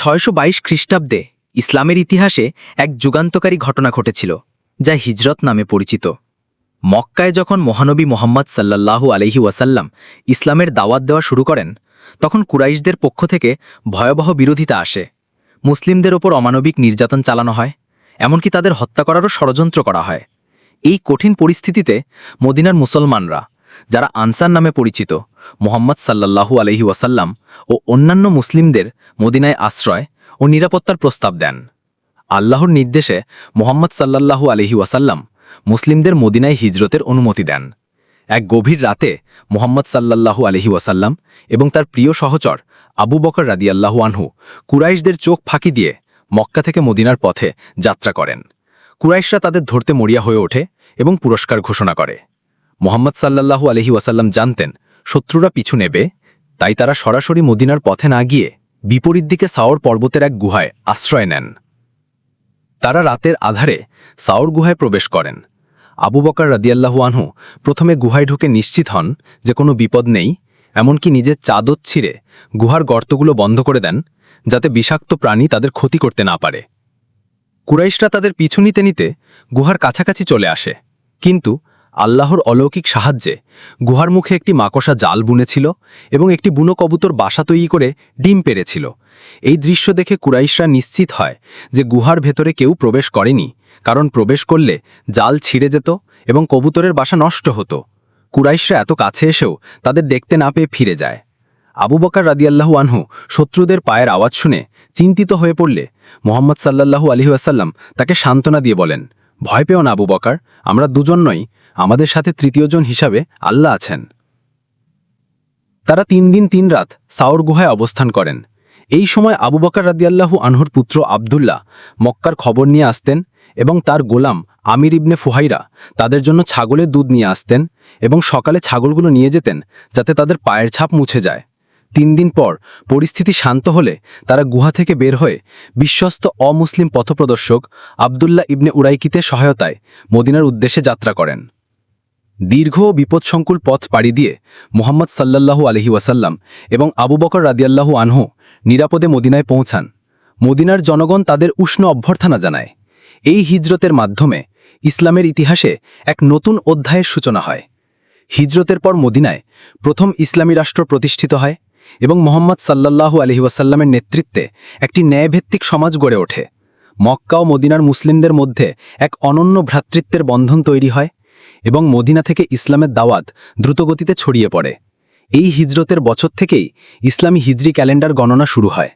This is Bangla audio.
ছয়শো বাইশ খ্রিস্টাব্দে ইসলামের ইতিহাসে এক যুগান্তকারী ঘটনা ঘটেছিল, যা হিজরত নামে পরিচিত। মক্কায় যখন মহানবী মোহাম্মদ সাল্লাল্লাহু আলহি ওয়াসাল্লাম ইসলামের দাওয়াত দেওয়া শুরু করেন, তখন কুরাইশদের পক্ষ থেকে ভয়াবহ বিরোধিতা আসে। মুসলিমদের ওপর অমানবিক নির্যাতন চালানো হয়, এমনকি তাদের হত্যা করারও ষড়যন্ত্র করা হয়। এই কঠিন পরিস্থিতিতে মদিনার মুসলমানরা যারা আনসার নামে পরিচিত, মোহাম্মদ সাল্লাল্লাহু আলহি ওয়াসাল্লাম ও অন্যান্য মুসলিমদের মদিনায় আশ্রয় ও নিরাপত্তার প্রস্তাব দেন। আল্লাহর নির্দেশে মোহাম্মদ সাল্লাল্লাহু আলহি ওয়াসাল্লাম মুসলিমদের মদিনায় হিজরতের অনুমতি দেন। এক গভীর রাতে মোহাম্মদ সাল্লাল্লাহু আলহি ওয়াসাল্লাম এবং তার প্রিয় সহচর আবু বকর রাদিয়াল্লাহু আনহু কুরাইশদের চোখ ফাঁকি দিয়ে মক্কা থেকে মদিনার পথে যাত্রা করেন। কুরাইশরা তাদের ধরতে মরিয়া হয়ে ওঠে এবং পুরস্কার ঘোষণা করে। মোহাম্মদ সাল্লাল্লাহু আলহি ওয়াসাল্লাম জানতেন, শত্রুরা পিছু নেবে, তাই তারা সরাসরি মদিনার পথে না গিয়ে বিপরীত দিকে সাওর পর্বতের এক গুহায় আশ্রয় নেন। তারা রাতের আধারে সাওর গুহায় প্রবেশ করেন। আবু বকার রাদিয়াল্লাহু আনহু প্রথমে গুহায় ঢুকে নিশ্চিত হন যে কোনো বিপদ নেই, এমনকি নিজের চাদর ছিঁড়ে গুহার গর্তগুলো বন্ধ করে দেন, যাতে বিষাক্ত প্রাণী তাদের ক্ষতি করতে না পারে। কুরাইশরা তাদের পিছু নিতে নিতে গুহার কাছাকাছি চলে আসে, কিন্তু আল্লাহর অলৌকিক সাহায্যে গুহার মুখে একটি মাকসা জাল বুনেছিল এবং একটি বুনো কবুতর বাসা তৈরি করে ডিম পেরেছিল এই দৃশ্য দেখে কুরাইশরা নিশ্চিত হয় যে গুহার ভেতরে কেউ প্রবেশ করেনি, কারণ প্রবেশ করলে জাল ছিঁড়ে যেত এবং কবুতরের বাসা নষ্ট হতো। কুরাইশরা এত কাছে এসেও তাদের দেখতে না পেয়ে ফিরে যায়। আবু বকার রাদিয়াল্লাহু আনহু শত্রুদের পায়ের আওয়াজ শুনে চিন্তিত হয়ে পড়লে মোহাম্মদ সাল্লাল্লাহু আলহি আসাল্লাম তাকে সান্ত্বনা দিয়ে বলেন, ভয় পেও না আবু বকার, আমরা দুজন নই আমাদের সাথে তৃতীয়জন হিসাবে আল্লাহ আছেন। তারা তিন দিন তিন রাত সাওর গুহায় অবস্থান করেন। এই সময় আবু বকার রাদিয়াল্লাহু আনহুর পুত্র আবদুল্লাহ মক্কার খবর নিয়ে আসতেন এবং তার গোলাম আমির ইবনে ফুহাইরা তাদের জন্য ছাগলের দুধ নিয়ে আসতেন এবং সকালে ছাগলগুলো নিয়ে যেতেন যাতে তাদের পায়ের ছাপ মুছে যায়। তিন দিন পর পরিস্থিতি শান্ত হলে তারা গুহা থেকে বের হয়ে বিশ্বস্ত অমুসলিম পথপ্রদর্শক আবদুল্লাহ ইবনে উরাইকিতে সহায়তায় মদিনার উদ্দেশ্যে যাত্রা করেন। দীর্ঘ বিপদসংকুল পথ পাড়ি দিয়ে মোহাম্মদ সাল্লাল্লাহু আলহি ওয়াসাল্লাম এবং আবু বকর রাদিয়াল্লাহু আনহু নিরাপদে মদিনায় পৌঁছান। মদিনার জনগণ তাদের উষ্ণ অভ্যর্থনা জানায়। এই হিজরতের মাধ্যমে ইসলামের ইতিহাসে এক নতুন অধ্যায়ের সূচনা হয়। হিজরতের পর মদিনায় প্রথম ইসলামী রাষ্ট্র প্রতিষ্ঠিত হয় এবং মোহাম্মদ সাল্লাল্লাহু আলহি ওয়াসাল্লামের নেতৃত্বে একটি ন্যায়ভিত্তিক সমাজ গড়ে ওঠে। মক্কা ও মদিনার মুসলিমদের মধ্যে এক অনন্য ভ্রাতৃত্বের বন্ধন তৈরি হয়। এবং মদিনা থেকে ইসলামের দাওয়াত দ্রুতগতিতে ছড়িয়ে পড়ে। এই হিজরতের বছর থেকেই ইসলামী হিজরি ক্যালেন্ডার গণনা শুরু হয়।